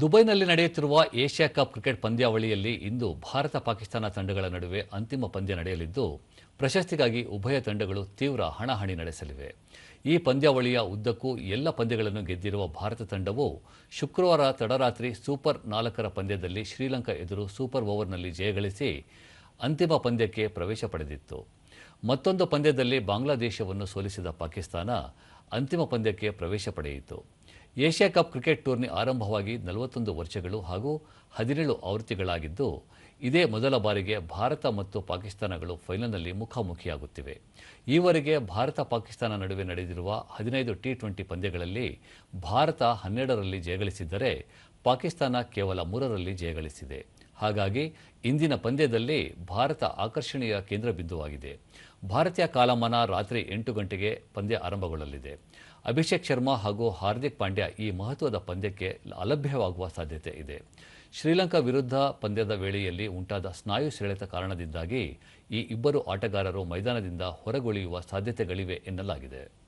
ದುಬೈನಲ್ಲಿ ನಡೆಯುತ್ತಿರುವ Asia cup cricket ಪಂದ್ಯಾವಳಿಯಲ್ಲಿ ಇಂದು ಭಾರತ ಪಾಕಿಸ್ತಾನ ತಂಡಗಳ ನಡುವೆ ಅಂತಿಮ ಪಂದ್ಯ ನಡೆಯಲಿದ್ದು, ಪ್ರಶಸ್ತಿಗಾಗಿ ಉಭಯ ತಂಡಗಳು ತೀವ್ರ ಹಣಾಹಣಿ ನಡೆಸಲಿವೆ. ಈ ಪಂದ್ಯಾವಳಿಯ ಉದ್ದಕ್ಕೂ ಎಲ್ಲ ಪಂದ್ಯಗಳನ್ನು ಗೆದ್ದಿರುವ ಭಾರತ ತಂಡವು ಶುಕ್ರವಾರ ತಡರಾತ್ರಿ ಸೂಪರ್ ನಾಲ್ಕರ ಪಂದ್ಯದಲ್ಲಿ ಶ್ರೀಲಂಕಾ ಎದುರು ಸೂಪರ್ ಓವರ್ನಲ್ಲಿ ಜಯಗಳಿಸಿ ಅಂತಿಮ ಪಂದ್ಯಕ್ಕೆ ಪ್ರವೇಶ ಪಡೆದಿತ್ತು. ಮತ್ತೊಂದು ಪಂದ್ಯದಲ್ಲಿ ಬಾಂಗ್ಲಾದೇಶವನ್ನು ಸೋಲಿಸಿದ ಪಾಕಿಸ್ತಾನ ಅಂತಿಮ ಪಂದ್ಯಕ್ಕೆ ಪ್ರವೇಶ ಪಡೆಯಿತು. ಏಷ್ಯಾ ಕಪ್ ಕ್ರಿಕೆಟ್ ಟೂರ್ನಿ ಆರಂಭವಾಗಿ ನಲವತ್ತೊಂದು ವರ್ಷಗಳು ಹಾಗೂ ಹದಿನೇಳು ಆವೃತ್ತಿಗಳಾಗಿದ್ದು, ಇದೇ ಮೊದಲ ಬಾರಿಗೆ ಭಾರತ ಮತ್ತು ಪಾಕಿಸ್ತಾನಗಳು ಫೈನಲ್ನಲ್ಲಿ ಮುಖಾಮುಖಿಯಾಗುತ್ತಿವೆ. ಈವರೆಗೆ ಭಾರತ ಪಾಕಿಸ್ತಾನ ನಡುವೆ ನಡೆದಿರುವ ಹದಿನೈದು ಟಿ ಟ್ವೆಂಟಿ ಪಂದ್ಯಗಳಲ್ಲಿ ಭಾರತ ಹನ್ನೆರಡರಲ್ಲಿ ಜಯಗಳಿಸಿದ್ದರೆ, ಪಾಕಿಸ್ತಾನ ಕೇವಲ ಮೂರರಲ್ಲಿ ಜಯಗಳಿಸಿದೆ. ಹಾಗಾಗಿ ಇಂದಿನ ಪಂದ್ಯದಲ್ಲಿ ಭಾರತ ಆಕರ್ಷಣೆಯ ಕೇಂದ್ರ ಬಿಂದುವಾಗಿದೆ. ಭಾರತೀಯ ಕಾಲಮಾನ ರಾತ್ರಿ ಎಂಟು ಗಂಟೆಗೆ ಪಂದ್ಯ ಆರಂಭಗೊಳ್ಳಲಿದೆ. ಅಭಿಷೇಕ್ ಶರ್ಮಾ ಹಾಗೂ ಹಾರ್ದಿಕ್ ಪಾಂಡ್ಯ ಈ ಮಹತ್ವದ ಪಂದ್ಯಕ್ಕೆ ಅಲಭ್ಯವಾಗುವ ಸಾಧ್ಯತೆ ಇದೆ. ಶ್ರೀಲಂಕಾ ವಿರುದ್ಧ ಪಂದ್ಯದ ವೇಳೆಯಲ್ಲಿ ಉಂಟಾದ ಸ್ನಾಯು ಸೆಳೆತ ಕಾರಣದಿಂದಾಗಿ ಈ ಇಬ್ಬರು ಆಟಗಾರರು ಮೈದಾನದಿಂದ ಹೊರಗುಳಿಯುವ ಸಾಧ್ಯತೆಗಳಿವೆ ಎನ್ನಲಾಗಿದೆ.